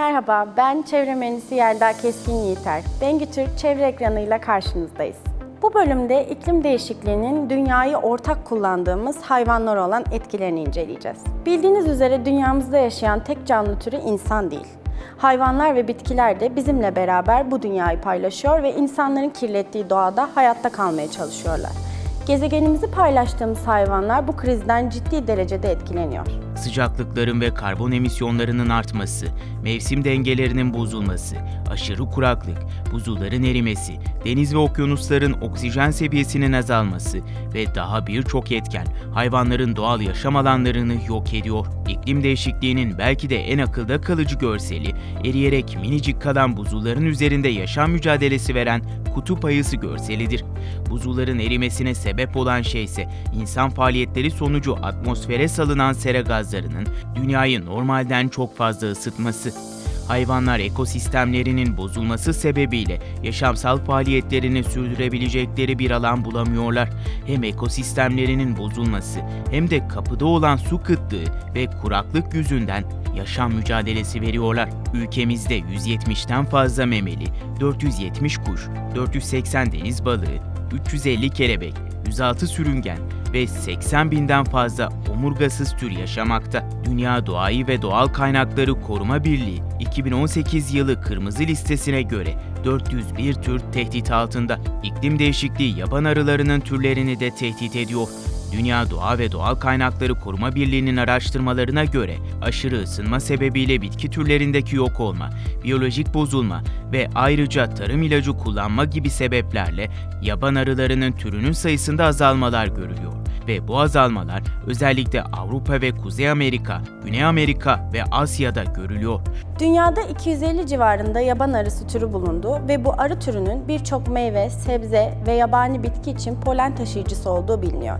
Merhaba, ben çevre mühendisi Yelda Keskin Yiğiter. Bengi Türk çevre ekranıyla karşınızdayız. Bu bölümde iklim değişikliğinin dünyayı ortak kullandığımız hayvanlar olan etkilerini inceleyeceğiz. Bildiğiniz üzere dünyamızda yaşayan tek canlı türü insan değil. Hayvanlar ve bitkiler de bizimle beraber bu dünyayı paylaşıyor ve insanların kirlettiği doğada hayatta kalmaya çalışıyorlar. Gezegenimizi paylaştığımız hayvanlar bu krizden ciddi derecede etkileniyor. Sıcaklıkların ve karbon emisyonlarının artması, mevsim dengelerinin bozulması, aşırı kuraklık, buzulların erimesi, deniz ve okyanusların oksijen seviyesinin azalması ve daha birçok etken hayvanların doğal yaşam alanlarını yok ediyor. İklim değişikliğinin belki de en akılda kalıcı görseli, eriyerek minicik kalan buzulların üzerinde yaşam mücadelesi veren kutup ayısı görselidir. Buzulların erimesine sebep olan şey ise insan faaliyetleri sonucu atmosfere salınan sera gazlarının dünyayı normalden çok fazla ısıtması. Hayvanlar ekosistemlerinin bozulması sebebiyle yaşamsal faaliyetlerini sürdürebilecekleri bir alan bulamıyorlar. Hem ekosistemlerinin bozulması hem de kapıda olan su kıtlığı ve kuraklık yüzünden yaşam mücadelesi veriyorlar. Ülkemizde 170'ten fazla memeli, 470 kuş, 480 deniz balığı, 350 kelebek, 106 sürüngen ve 80 binden fazla omurgasız tür yaşamakta. Dünya Doğayı ve Doğal Kaynakları Koruma Birliği 2018 yılı kırmızı listesine göre 401 tür tehdit altında. İklim değişikliği yaban arılarının türlerini de tehdit ediyor. Dünya Doğa ve Doğal Kaynakları Koruma Birliği'nin araştırmalarına göre aşırı ısınma sebebiyle bitki türlerindeki yok olma, biyolojik bozulma ve ayrıca tarım ilacı kullanma gibi sebeplerle yaban arılarının türünün sayısında azalmalar görülüyor ve bu azalmalar özellikle Avrupa ve Kuzey Amerika, Güney Amerika ve Asya'da görülüyor. Dünyada 250 civarında yaban arısı türü bulundu ve bu arı türünün birçok meyve, sebze ve yabani bitki için polen taşıyıcısı olduğu biliniyor.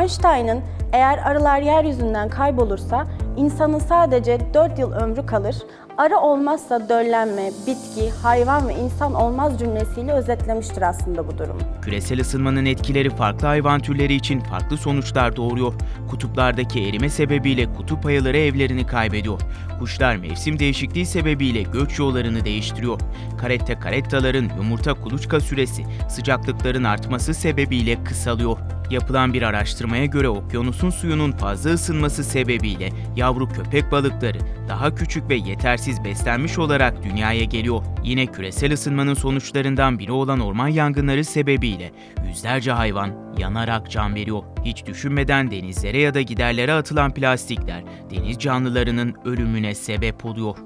Einstein'ın eğer arılar yeryüzünden kaybolursa insanın sadece 4 yıl ömrü kalır, arı olmazsa döllenme, bitki, hayvan ve insan olmaz cümlesiyle özetlemiştir aslında bu durumu. Küresel ısınmanın etkileri farklı hayvan türleri için farklı sonuçlar doğuruyor. Kutuplardaki erime sebebiyle kutup ayıları evlerini kaybediyor. Kuşlar mevsim değişikliği sebebiyle göç yollarını değiştiriyor. Karetta karettaların yumurta kuluçka süresi sıcaklıkların artması sebebiyle kısalıyor. Yapılan bir araştırmaya göre okyanusun suyunun fazla ısınması sebebiyle yavru köpek balıkları daha küçük ve yetersiz beslenmiş olarak dünyaya geliyor. Yine küresel ısınmanın sonuçlarından biri olan orman yangınları sebebiyle yüzlerce hayvan yanarak can veriyor. Hiç düşünmeden denizlere ya da giderlere atılan plastikler deniz canlılarının ölümüne sebep oluyor.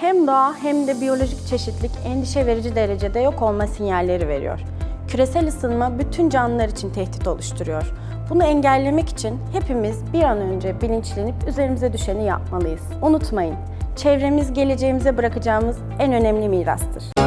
Hem doğa hem de biyolojik çeşitlilik endişe verici derecede yok olma sinyalleri veriyor. Küresel ısınma bütün canlılar için tehdit oluşturuyor. Bunu engellemek için hepimiz bir an önce bilinçlenip üzerimize düşeni yapmalıyız. Unutmayın, çevremiz geleceğimize bırakacağımız en önemli mirastır.